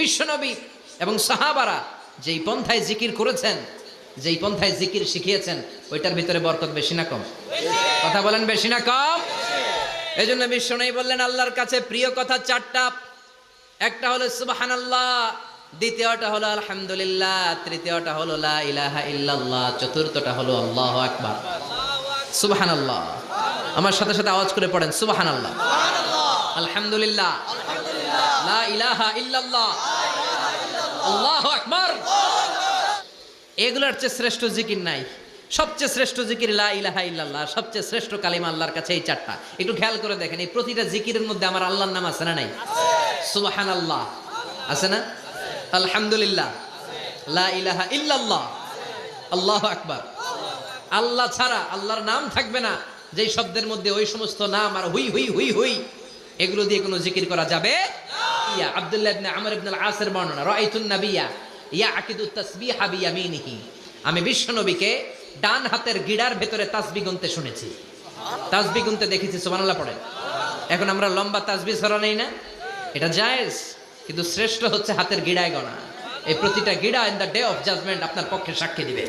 বিশ্বনবী এবং সাহাবারা যেই পন্থায় জিকির করেছেন, যেই পন্থায় জিকির শিখিয়েছেন, ওইটার ভিতরে বরকত বেশি না কম। কথা বলেন বেশি না কম? এই জন্য বিশ্বনবী বললেন, আল্লাহর কাছে প্রিয় কথা চারটা। একটা হলো সুবাহান আল্লাহ দ্বিতীয়টা হলো, আলহামদুলিল্লাহ। তৃতীয়টা হলো, লা ইলাহা ইল্লাল্লাহ। চতুর্থটা হলো, আল্লাহ আকবার। সুবাহান আল্লাহ আমার সাথে সাথে আওয়াজ করে পড়েন সুবাহান আল্লাহ আলহামদুলিল্লাহ। লা ইলাহা ইল্লাল্লাহ। আকবার। এগুলোর চেয়ে শ্রেষ্ঠ জিকির নাই। সবচেয়ে শ্রেষ্ঠ জিকির লা ইলাহা ইল্লাল্লাহ, সবচেয়ে শ্রেষ্ঠ কালিমা আল্লাহর কাছে এই চারটা। একটু খেয়াল করে দেখেন, এই প্রতিটা জিকিরের মধ্যে আমার আল্লাহর নাম আছে না নাই? সুবাহান আল্লাহ আছে না? আলহামদুলিল্লাহ। লা ইলাহা ইল্লাল্লাহ। আল্লাহ আকবার। আল্লাহ ছাড়া আল্লাহর নাম থাকবে না। যেই শব্দের মধ্যে ওই সমস্ত নাম আর হুই হুই হুই হুই এগুলো দিয়ে কোনো জিকির করা যাবে? ইয়া আব্দুল্লাহ ইবনে আমর ইবনে আল আসের বর্ণনা, রাআইতুন নাবিয়া ইয়া আকিদু তাসবিহা বিয়ামিনিহি। আমি বিশ্বনবীকে ডান হাতের গিড়ার ভেতরে তাসবিহ গুনতে শুনেছি। তাসবিহ গুনতে দেখেছি, সুবহানাল্লাহ পড়ে এখন আমরা লম্বা তাসবিহ ছড়া নেই না? এটা জায়েজ, কিন্তু শ্রেষ্ঠ হচ্ছে হাতের গিড়ায় গণা। এই প্রতিটা গিড়া in the day of judgement আপনার পক্ষে সাক্ষী দিবে।